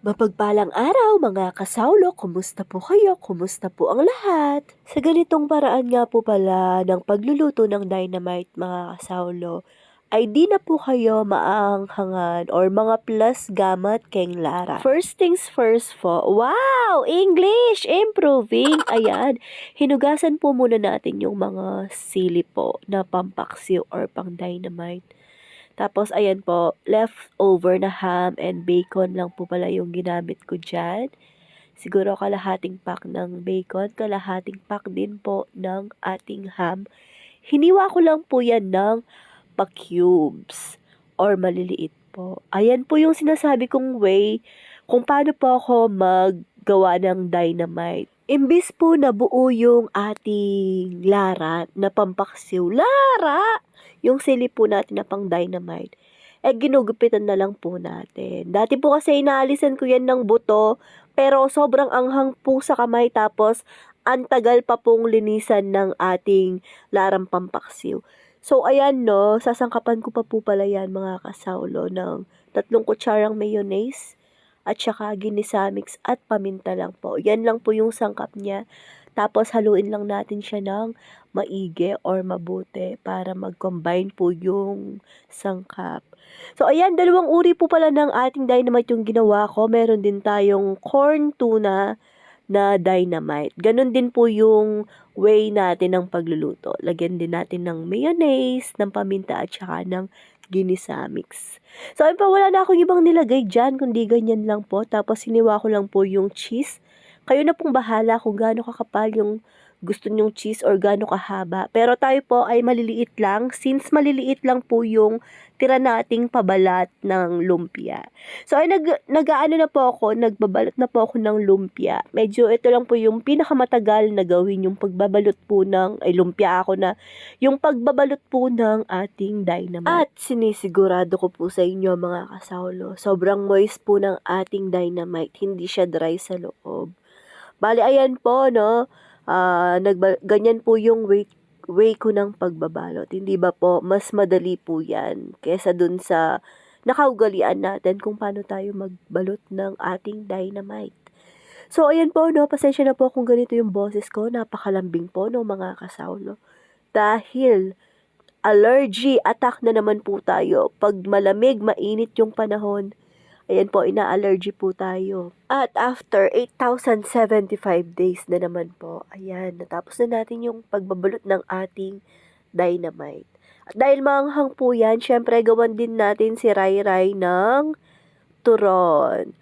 Mapagpalang araw mga kasawlo, kumusta po kayo? Kumusta po ang lahat? Sa ganitong paraan nga po pala ng pagluluto ng dynamite mga kasawlo, ay di na po kayo maanghangan or mga plus gamat keng Lara. First things first po, wow! English! Improving! Ayan, hinugasan po muna natin yung mga sili po na pampaksiw or pang dynamite. Tapos, ayan po, leftover na ham and bacon lang po pala yung ginamit ko dyan. Siguro kalahating pack ng bacon, kalahating pack din po ng ating ham. Hiniwa ko lang po yan ng pa-cubes or maliliit po. Ayan po yung sinasabi kong way kung paano po ako maggawa ng dynamite. Imbis po na buo yung ating lara na pampaksiw. Lara! Yung sili po natin na pang dynamite, eh ginugupitan na lang po natin. Dati po kasi inaalisan ko yan ng buto, pero sobrang anghang po sa kamay tapos ang tagal pa pong linisan ng ating larang pampaksiw. So ayan no, sasangkapan ko pa po pala yan mga kasaulo ng tatlong kutsarang mayonnaise at saka ginisa mix at paminta lang po. Yan lang po yung sangkap niya. Tapos haluin lang natin siya ng maigi or mabuti para mag-combine po yung sangkap. So ayan, dalawang uri po pala ng ating dynamite yung ginawa ko. Meron din tayong corn tuna na dynamite. Ganon din po yung way natin ng pagluluto. Lagyan din natin ng mayonnaise, ng paminta at saka ng ginisa mix. So ayun pa, wala na akong ibang nilagay dyan, kundi ganyan lang po. Tapos siniwa ko lang po yung cheese. Kayo na pong bahala kung gaano kakapal yung gusto nyong cheese or gaano kahaba. Pero tayo po ay maliliit lang since maliliit lang po yung tira nating pabalat ng lumpia. So ay nag nagaano na po ako, nagbabalot na po ako ng lumpia. Medyo ito lang po yung pinakamatagal na gawin yung pagbabalot po ng ay lumpia ako na yung pagbabalot po ng ating dynamite. At sinisigurado ko po sa inyo mga kasawlo, sobrang moist po ng ating dynamite, hindi siya dry sa loob. Bali ayan po no, uh, nagba- ganyan po yung way, way ko ng pagbabalot. Hindi ba po, mas madali po yan kesa dun sa nakaugalian natin kung paano tayo magbalot ng ating dynamite. So, ayan po, no, pasensya na po kung ganito yung boses ko. Napakalambing po, no, mga kasawlo. Dahil, allergy attack na naman po tayo. Pag malamig, mainit yung panahon, Ayan po, ina-allergy po tayo. At after 8,075 days na naman po, ayan, natapos na natin yung pagbabalot ng ating dynamite. At dahil manghang po yan, syempre gawan din natin si Rai Rai ng turon.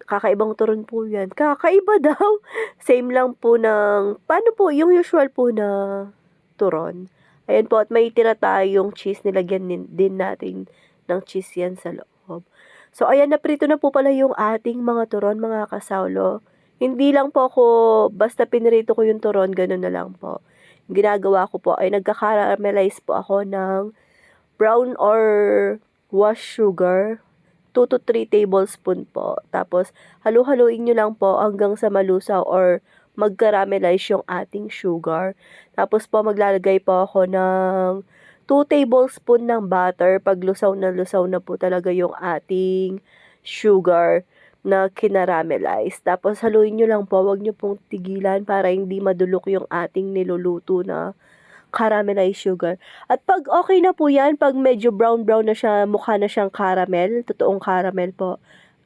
Kakaibang turon po yan. Kakaiba daw. Same lang po ng, paano po, yung usual po na turon. Ayan po, at may tira tayong cheese, nilagyan din natin ng cheese yan sa loob. So, ayan, naprito na po pala yung ating mga turon, mga kasawlo. Hindi lang po ako, basta pinrito ko yung turon, ganun na lang po. Ginagawa ko po ay nagka-caramelize po ako ng brown or wash sugar. 2 to 3 tablespoon po. Tapos, halu-haluin nyo lang po hanggang sa malusaw or mag-caramelize yung ating sugar. Tapos po, maglalagay po ako ng 2 tablespoon ng butter. Pag lusaw na lusaw na po talaga yung ating sugar na kinaramelize. Tapos haluin nyo lang po, wag nyo pong tigilan para hindi madulok yung ating niluluto na caramelized sugar. At pag okay na po yan, pag medyo brown-brown na siya, mukha na siyang caramel, totoong caramel po,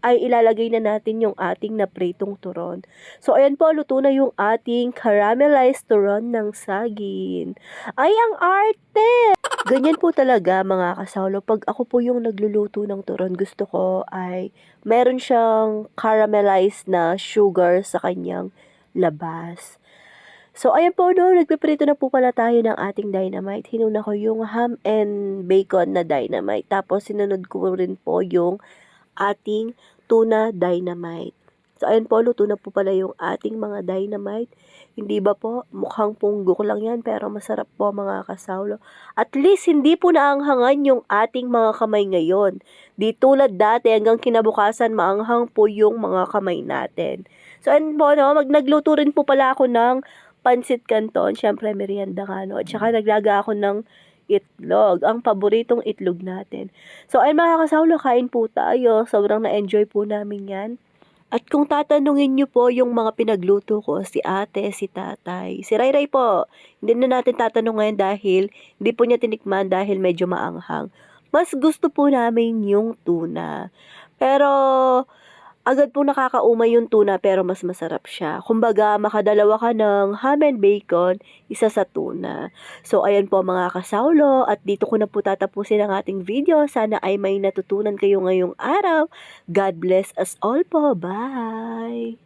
ay ilalagay na natin yung ating napritong turon. So, ayan po, luto na yung ating caramelized turon ng saging. Ay, ang arte! Ganyan po talaga mga kasawlo. Pag ako po yung nagluluto ng turon, gusto ko ay meron siyang caramelized na sugar sa kanyang labas. So, ayan po, no, nagpiprito na po pala tayo ng ating dynamite. Hinuna ko yung ham and bacon na dynamite. Tapos, sinunod ko rin po yung ating tuna dynamite. So, ayan po, luto na po pala yung ating mga dynamite. Hindi ba po? Mukhang punggok lang yan, pero masarap po mga kasawlo. At least, hindi po naanghangan yung ating mga kamay ngayon. Di tulad dati, hanggang kinabukasan, maanghang po yung mga kamay natin. So, ano po, no? Mag, nagluto rin po pala ako ng pansit canton. Siyempre, merienda nga, no? At saka, naglaga ako ng itlog. Ang paboritong itlog natin. So, ay mga kasawlo, kain po tayo. Sobrang na-enjoy po namin yan. At kung tatanungin niyo po yung mga pinagluto ko, si ate, si tatay, si Rayray po, hindi na natin tatanong ngayon dahil hindi po niya tinikman dahil medyo maanghang. Mas gusto po namin yung tuna. Pero agad pong nakakaumay yung tuna pero mas masarap siya. Kumbaga makadalawa ka ng ham and bacon, isa sa tuna. So ayan po mga kasawlo at dito ko na po tatapusin ang ating video. Sana ay may natutunan kayo ngayong araw. God bless us all po. Bye!